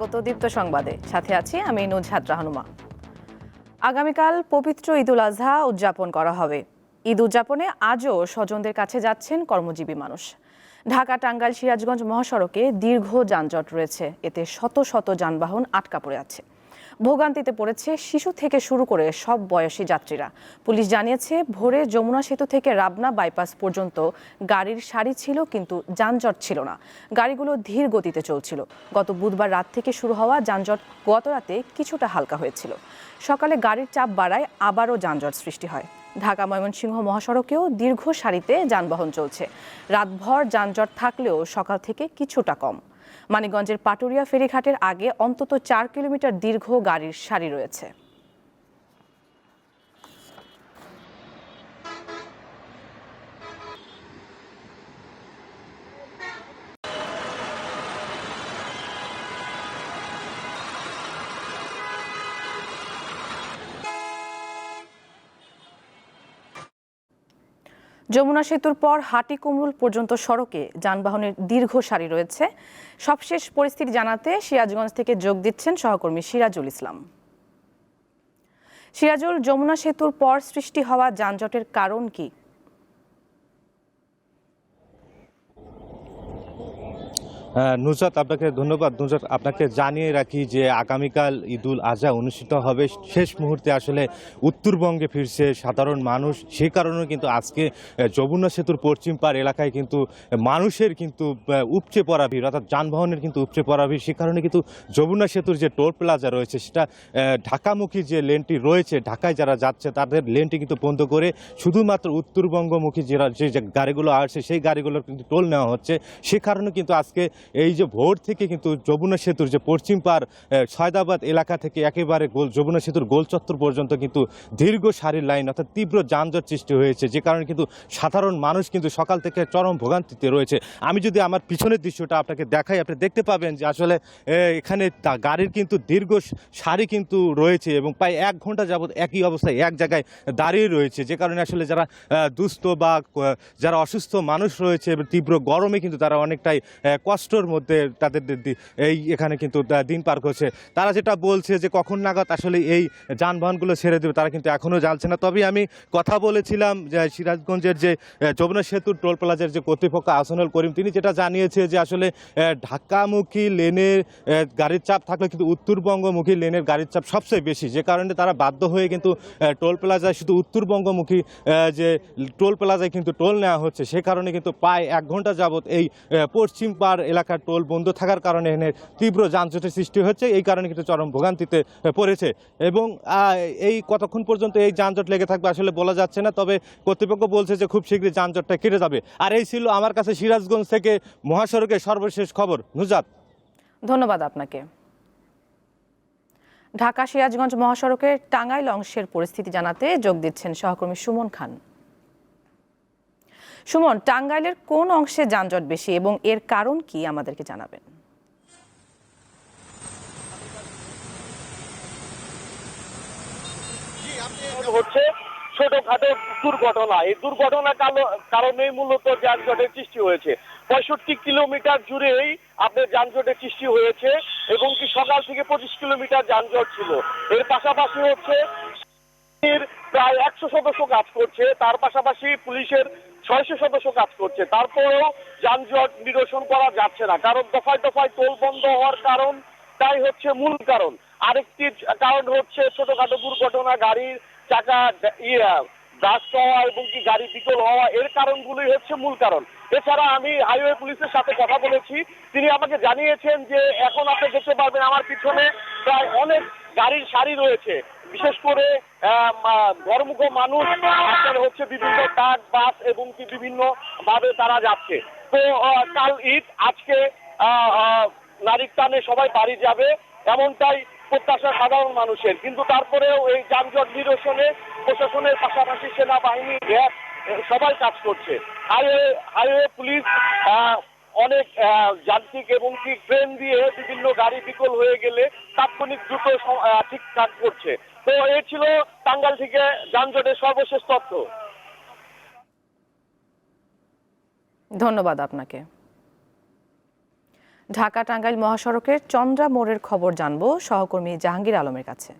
স্বাগত দীপ্ত সংবাদে। সাথে আছি আমি নুজহাত রাহনুমা। আগামীকাল পবিত্র ঈদুল আজহা উদযাপন করা হবে। ঈদ উদযাপনে আজও স্বজনদের কাছে যাচ্ছেন কর্মজীবী মানুষ। ঢাকা, টাঙ্গাইল, সিরাজগঞ্জ মহাসড়কে দীর্ঘ যানজট রয়েছে। এতে শত শত যানবাহন আটকা পড়ে আছে। ভোগান্তিতে পড়েছে শিশু থেকে শুরু করে সব বয়সী যাত্রীরা। পুলিশ জানিয়েছে, ভোরে যমুনা সেতু থেকে রাবনা বাইপাস পর্যন্ত গাড়ির সারি ছিল কিন্তু যানজট ছিল না। গাড়িগুলো ধীর গতিতে চলছিল। গত বুধবার রাত থেকে শুরু হওয়া যানজট গত রাতে কিছুটা হালকা হয়েছিল। সকালে গাড়ির চাপ বাড়ায় আবারও যানজট সৃষ্টি হয়। ঢাকা ময়মনসিংহ মহাসড়কেও দীর্ঘ সারিতে যানবাহন চলছে। রাতভর যানজট থাকলেও সকাল থেকে কিছুটা কম। মানিকগঞ্জের পাটুরিয়া ফেরিঘাটের আগে অন্তত চার কিলোমিটার দীর্ঘ গাড়ির সারি রয়েছে। যমুনা সেতুর পর হাটিকুমুল পর্যন্ত সড়কে যানবাহনের দীর্ঘ সারি রয়েছে। সবশেষ পরিস্থিতি জানাতে সিরাজগঞ্জ থেকে যোগ দিচ্ছেন সহকর্মী সিরাজুল ইসলাম। সিরাজুল, যমুনা সেতুর পর সৃষ্টি হওয়া যানজটের কারণ কি? নুসরাত, আপনাকে ধন্যবাদ। নুসরাত, আপনাকে জানিয়ে রাখি যে আগামীকাল ঈদুল আজহা অনুষ্ঠিত হবে। শেষ মুহূর্তে আসলে উত্তরবঙ্গে ফিরছে সাধারণ মানুষ। সে কারণে কিন্তু আজকে যমুনা সেতুর পশ্চিম পার এলাকায় কিন্তু মানুষের কিন্তু উপচে পড়া ভিড়, অর্থাৎ যানবাহনের কিন্তু উপচে পড়া ভিড়। সে কারণে কিন্তু যমুনা সেতুর যে টোল প্লাজা রয়েছে, সেটা ঢাকামুখী যে লেনটি রয়েছে, ঢাকায় যারা যাচ্ছে তাদের লেনটি কিন্তু বন্ধ করে শুধুমাত্র উত্তরবঙ্গমুখী যে গাড়িগুলো আসছে, সেই গাড়িগুলোর কিন্তু টোল নেওয়া হচ্ছে। সে কারণে কিন্তু আজকে এই যে ভোর থেকে কিন্তু যমুনা সেতুর যে পশ্চিম পার সয়দাবাদ এলাকা থেকে একেবারে গোল যমুনা সেতুর গোল চত্বর পর্যন্ত কিন্তু দীর্ঘ সারির লাইন অর্থাৎ তীব্র যানজট সৃষ্টি হয়েছে যে কারণে কিন্তু সাধারণ মানুষ কিন্তু সকাল থেকে চরম ভোগান্তিতে রয়েছে। আমি যদি আমার পিছনের দৃশ্যটা আপনাকে দেখাই আপনি দেখতে পাবেন যে আসলে এখানে গাড়ির কিন্তু দীর্ঘ সারি কিন্তু রয়েছে এবং প্রায় এক ঘণ্টা যাবত একই অবস্থায় এক জায়গায় দাঁড়িয়ে রয়েছে যে কারণে আসলে যারা দুস্থ বা যারা অসুস্থ মানুষ রয়েছে তীব্র গরমে কিন্তু তারা অনেকটাই আহ, কষ্টর মধ্যে তাদের এই এখানে কিন্তু দিন পার করছে। তারা যেটা বলছে যে কখন নাগাদ আসলে এই যানবাহনগুলো ছেড়ে দেবে, তারা কিন্তু এখনও জানছে না। তবে আমি কথা বলেছিলাম যে সিরাজগঞ্জের যে যমুনা সেতুর টোল প্লাজার যে কর্তৃপক্ষ আসনুল করিম, তিনি যেটা জানিয়েছে যে আসলে ঢাকামুখী লেনের গাড়ির চাপ থাকলে কিন্তু উত্তরবঙ্গমুখী লেনের গাড়ির চাপ সবচেয়ে বেশি। যে কারণে তারা বাধ্য হয়ে কিন্তু টোল প্লাজায় শুধু উত্তরবঙ্গমুখী যে টোল প্লাজায় কিন্তু টোল নেওয়া হচ্ছে, সে কারণে কিন্তু প্রায় এক ঘণ্টা যাবত এই পশ্চিম পার এলাকার টোল বন্ধ থাকার কারণে এখানে তীব্র যানজটের সৃষ্টি হচ্ছে। এই কারণে কিন্তু চরম ভোগান্তিতে পড়েছে। এবং এই কতক্ষণ পর্যন্ত এই যানজট লেগে থাকবে আসলে বলা যাচ্ছে না। তবে কর্তৃপক্ষ বলছে যে খুব শীঘ্রই যানজটটা কেটে যাবে। আর এই ছিল আমার কাছে সিরাজগঞ্জ থেকে মহাসড়কের সর্বশেষ খবর। নুজাত। ধন্যবাদ আপনাকে। ঢাকা সিরাজগঞ্জ মহাসড়কের টাঙ্গাইল অংশের পরিস্থিতি জানাতে যোগ দিচ্ছেন সহকর্মী সুমন খান। সুমন, টাঙ্গাইলের কোন অংশে যানজট বেশি এবং এর কারণ কি আমাদেরকে জানাবেন? হচ্ছে ছোটখাটো দুর্ঘটনা। এই দুর্ঘটনার মূলত যানজটের সৃষ্টি হয়েছে। পঁয়ষট্টি কিলোমিটার জুড়েই আপনার যানজটের সৃষ্টি হয়েছে এবং কি সকাল থেকে পঁচিশ কিলোমিটার যানজট ছিল। এর পাশাপাশি হচ্ছে প্রায় একশো সদস্য কাজ করছে। তার পাশাপাশি পুলিশের ছয়শো সদস্য কাজ করছে। তারপরেও যানজট নিরসন করা যাচ্ছে না। কারণ দফায় দফায় টোল বন্ধ হওয়ার কারণ, তাই হচ্ছে মূল কারণ। আরেকটি কারণ হচ্ছে ছোটখাটো দুর্ঘটনা, গাড়ির চাকা ইয়ে ব্রাস্ট হওয়া এবং কি গাড়ি বিকল হওয়া, এর কারণগুলোই হচ্ছে মূল কারণ। এছাড়া আমি হাইওয়ে পুলিশের সাথে কথা বলেছি। তিনি আমাকে জানিয়েছেন যে এখন আপনি দেখতে পারবেন আমার পিছনে প্রায় অনেক গাড়ির সারি রয়েছে। বিশেষ করে আহ, মানুষ হচ্ছে বিভিন্ন ট্রাক বাস এবং কি বিভিন্ন ভাবে তারা যাচ্ছে। তো কাল ঈদ আজকে নারীর টানে সবাই বাড়ি যাবে এমনটাই প্রত্যাশা সাধারণ মানুষের। কিন্তু তারপরেও এই যানজট নিরসনে প্রশাসনের পাশাপাশি সেনাবাহিনী র্যাব সবাই কাজ করছে। হাইওয়ে হাইওয়ে পুলিশ অনেক যান্ত্রিক এবং কি ট্রেন দিয়ে বিভিন্ন গাড়ি বিকল হয়ে গেলে তাৎক্ষণিক দ্রুত ঠিকঠাক করছে। তো এই ছিল টাঙ্গাল থেকে যানজটের সর্বশেষ তথ্য। ধন্যবাদ আপনাকে। ঢাকা টাঙ্গাইল মহাসড়কের চন্দ্রা মোড়ের খবর জানব সহকর্মী জাহাঙ্গীর আলমের কাছে।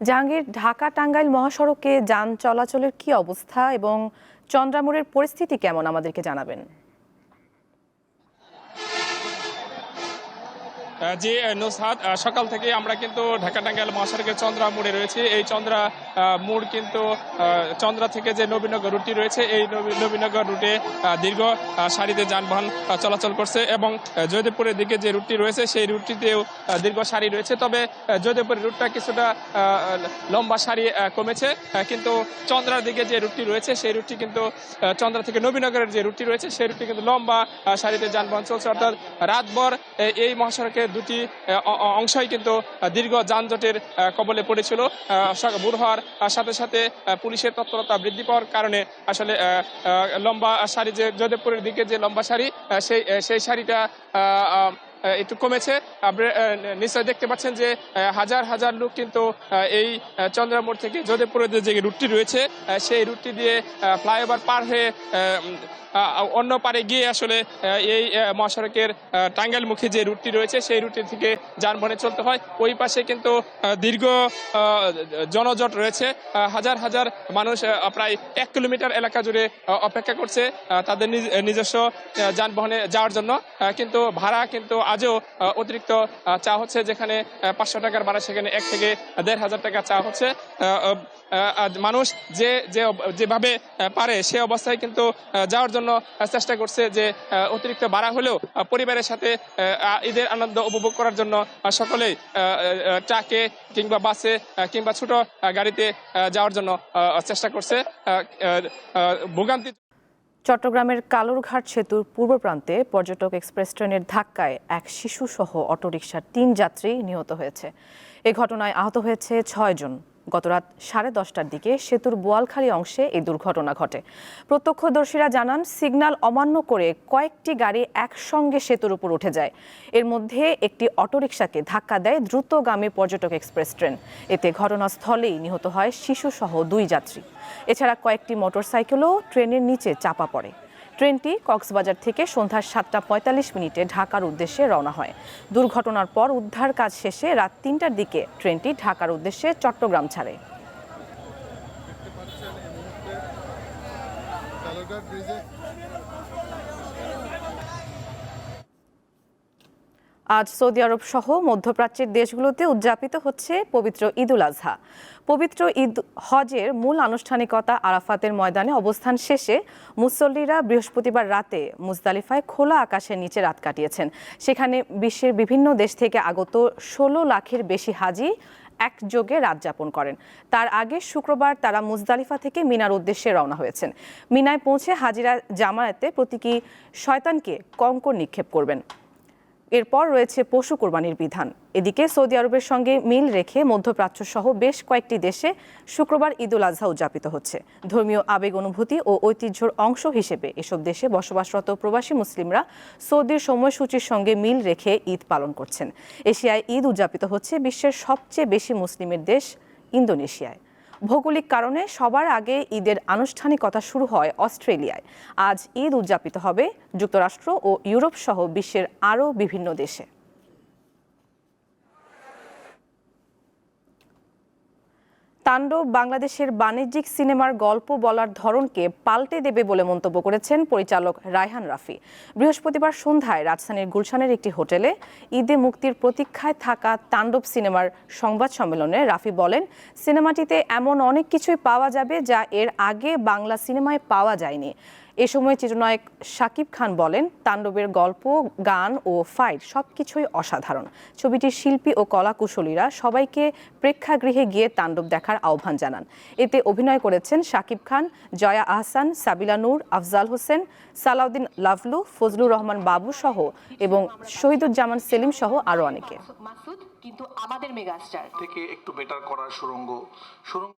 জাহাঙ্গীর, ঢাকা টাঙ্গাইল মহাসড়কে যান চলাচলের কি অবস্থা এবং চন্দ্রা মোড়ের পরিস্থিতি কেমন আমাদেরকে জানাবেন? জি নুসহাত সকাল থেকে আমরা কিন্তু ঢাকা টাঙ্গাইল মহাসড়কের চন্দ্রা মোড়ে রয়েছে। এই চন্দ্রা মোড় কিন্তু চন্দ্রা থেকে যে নবীনগর রুটটি রয়েছে, এই নবী- নবীনগর রুটে দীর্ঘ সারিতে যানবাহন চলাচল করছে এবং জয়দেবপুরের দিকে যে রুটটি রয়েছে, সেই রুটটিতেও দীর্ঘ সারি রয়েছে। তবে জয়দেবপুরের রুটটা কিছুটা লম্বা সারি কমেছে কিন্তু চন্দ্রার দিকে যে রুটটি রয়েছে, সেই রুটটি কিন্তু চন্দ্রা থেকে নবীনগরের যে রুটটি রয়েছে, সেই রুটটি কিন্তু লম্বা সারিতে যানবাহন চলছে। অর্থাৎ রাতভর এই মহাসড়কের দুটি অংশই কিন্তু দীর্ঘ যানজটের কবলে পড়েছিল। ভোর হওয়ার সাথে সাথে পুলিশের তৎপরতা বৃদ্ধি পাওয়ার কারণে আসলে লম্বা সারি যে জয়দেবপুরের দিকে যে লম্বা সারি সেই সেই আহ, একটু কমেছে। নিশ্চয় দেখতে পাচ্ছেন যে হাজার হাজার লোক কিন্তু এই চন্দ্রামোড় থেকে যোধপুরের যে রুটটি রয়েছে সেই রুটটি দিয়ে ফ্লাইওভার পার হয়ে অন্য পারে গিয়ে আসলে এই মহাসড়কের আহ, টাঙ্গাইলমুখী যে রুটটি রয়েছে সেই রুটটি থেকে যানবাহনে চলতে হয়। ওই পাশে কিন্তু দীর্ঘ জনজট রয়েছে। হাজার হাজার মানুষ প্রায় এক কিলোমিটার এলাকা জুড়ে অপেক্ষা করছে তাদের নিজস্ব যানবাহনে যাওয়ার জন্য। কিন্তু ভাড়া কিন্তু আজও অতিরিক্ত চা হচ্ছে যেখানে পাঁচশো টাকার ভাড়া সেখানে এক থেকে দেড় হাজার টাকা চা হচ্ছে। মানুষ যে যেভাবে পারে সে অবস্থায় কিন্তু যাওয়ার জন্য চেষ্টা করছে যে অতিরিক্ত ভাড়া হলেও পরিবারের সাথে ঈদের আনন্দ উপভোগ করার জন্য সকলেই ট্রাকে কিংবা বাসে কিংবা ছোট গাড়িতে যাওয়ার জন্য চেষ্টা করছে ভোগান্তি চট্টগ্রামের কালুরঘাট সেতুর পূর্ব প্রান্তে পর্যটক এক্সপ্রেস ট্রেনের ধাক্কায় এক শিশুসহ অটোরিকশার তিন যাত্রী নিহত হয়েছে। এ ঘটনায় আহত হয়েছে ছয়জন গতরাত সাড়ে দশটার দিকে সেতুর বোয়ালখালী অংশে এই দুর্ঘটনা ঘটে। প্রত্যক্ষদর্শীরা জানান সিগন্যাল অমান্য করে কয়েকটি গাড়ি একসঙ্গে সেতুর উপর উঠে যায়। এর মধ্যে একটি অটোরিকশাকে ধাক্কা দেয় দ্রুতগামী পর্যটক এক্সপ্রেস ট্রেন। এতে ঘটনাস্থলেই নিহত হয় শিশুসহ দুই যাত্রী। এছাড়া কয়েকটি মোটরসাইকেলও ট্রেনের নিচে চাপা পড়ে। ট্রেনটি কক্সবাজার থেকে সন্ধ্যা সাতটা পঁয়তাল্লিশ মিনিটে ঢাকার উদ্দেশ্যে রওনা হয়। দুর্ঘটনার পর উদ্ধার কাজ শেষে রাত তিনটার দিকে ট্রেনটি ঢাকার উদ্দেশ্যে চট্টগ্রাম ছাড়ে। ব্রিজে আজ সৌদি আরব সহ মধ্যপ্রাচ্যের দেশগুলোতে উদযাপিত হচ্ছে পবিত্র ঈদুল আজহা। পবিত্র ঈদ হজের মূল আনুষ্ঠানিকতা আরাফাতের ময়দানে অবস্থান শেষে মুসল্লিরা বৃহস্পতিবার রাতে মুজদালিফায় খোলা আকাশের নিচে রাত কাটিয়েছেন। সেখানে বিশ্বের বিভিন্ন দেশ থেকে আগত ষোলো লাখের বেশি হাজি একযোগে রাত যাপন করেন। তার আগে শুক্রবার তারা মুজদালিফা থেকে মিনার উদ্দেশ্যে রওনা হয়েছেন। মিনায় পৌঁছে হাজিরা জামায়াতে প্রতীকী শয়তানকে কঙ্কর নিক্ষেপ করবেন। এরপর রয়েছে পশু কোরবানির বিধান। এদিকে সৌদি আরবের সঙ্গে মিল রেখে মধ্যপ্রাচ্য সহ বেশ কয়েকটি দেশে শুক্রবার ঈদুল আজহা উদযাপিত হচ্ছে। ধর্মীয় আবেগ, অনুভূতি ও ঐতিহ্যর অংশ হিসেবে এসব দেশে বসবাসরত প্রবাসী মুসলিমরা সৌদির সময়সূচির সঙ্গে মিল রেখে ঈদ পালন করছেন। এশিয়ায় ঈদ উদযাপিত হচ্ছে বিশ্বের সবচেয়ে বেশি মুসলিমের দেশ ইন্দোনেশিয়ায়। ভৌগোলিক কারণে সবার আগে ঈদের আনুষ্ঠানিকতা শুরু হয় অস্ট্রেলিয়ায়। আজ ঈদ উদযাপিত হবে যুক্তরাষ্ট্র ও ইউরোপ সহ বিশ্বের আরও বিভিন্ন দেশে। তাণ্ডব বাংলাদেশের বাণিজ্যিক সিনেমার গল্প বলার ধরনকে পাল্টে দেবে বলে মন্তব্য করেছেন পরিচালক রায়হান রাফি। বৃহস্পতিবার সন্ধ্যায় রাজধানীর গুলশানের একটি হোটেলে ঈদে মুক্তির প্রতীক্ষায় থাকা তাণ্ডব সিনেমার সংবাদ সম্মেলনে রাফি বলেন, সিনেমাটিতে এমন অনেক কিছুই পাওয়া যাবে যা এর আগে বাংলা সিনেমায় পাওয়া যায়নি। এ সময় চিত্রনায়ক শাকিব খান বলেন তাণ্ডবের গল্প গান ও ফাইট সবকিছুই অসাধারণ। ছবিটির শিল্পী ও কলাকুশলীরা সবাইকে প্রেক্ষাগৃহে গিয়ে তাণ্ডব দেখার আহ্বান জানান। এতে অভিনয় করেছেন শাকিব খান জয়া আহসান সাবিলা নূর আফজাল হোসেন সালাউদ্দিন লাভলু ফজলুর রহমান বাবু সহ এবং শহীদুজ্জামান সেলিম সহ আরও অনেকে। কিন্তু আমাদের মেগাস্টার। থেকে একটু বেটার করার সুরঙ্গ সুরঙ্গ